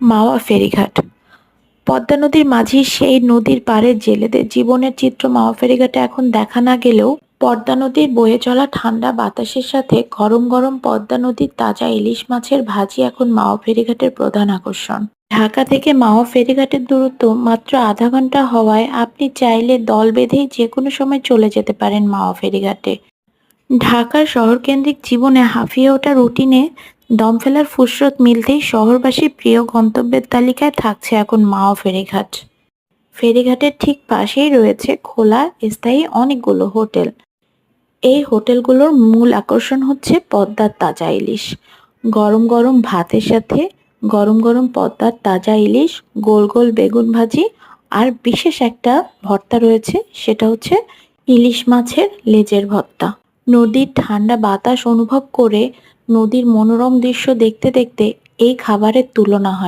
মাওয়া ফেরিঘাট। পদ্মা নদীর মাঝি সেই নদীর পাড়ে জেলেদের জীবনের চিত্র মাওয়া ফেরিঘাটে এখন দেখা না গেলেও পদ্মা নদীর বয়ে চলা ঠান্ডা বাতাসের সাথে গরম গরম পদ্মা নদীর তাজা ইলিশ মাছের ভাজি এখন মাওয়া ফেরিঘাটের প্রধান আকর্ষণ। ঢাকা থেকে মাওয়া ফেরিঘাটের দূরত্ব মাত্র আধা ঘণ্টা হওয়ায় আপনি চাইলে দল বেঁধেই যে কোনো সময় চলে যেতে পারেন মাওয়া ফেরিঘাটে। ঢাকার শহরকেন্দ্রিক জীবনে হাঁফিয়ে ওঠা রুটিনে দম ফেলার ফুসরত মিলতেই শহরবাসীর প্রিয় গন্তব্যের তালিকায় থাকছে এখন মাও ফেরিঘাট। ফেরিঘাটের ঠিক পাশেই রয়েছে খোলা, স্থায়ী অনেকগুলো হোটেল। এই হোটেলগুলোর মূল আকর্ষণ হচ্ছে পদ্মার তাজা ইলিশ। গরম গরম ভাতের সাথে গরম গরম পদ্মার তাজা ইলিশ, গোল গোল বেগুন ভাজি আর বিশেষ একটা ভর্তা রয়েছে, সেটা হচ্ছে ইলিশ মাছের লেজের ভর্তা। নদীর ঠান্ডা বাতাস অনুভব করে নদীর মনোরম দৃশ্য দেখতে দেখতে এই খাবারের তুলনা হয়।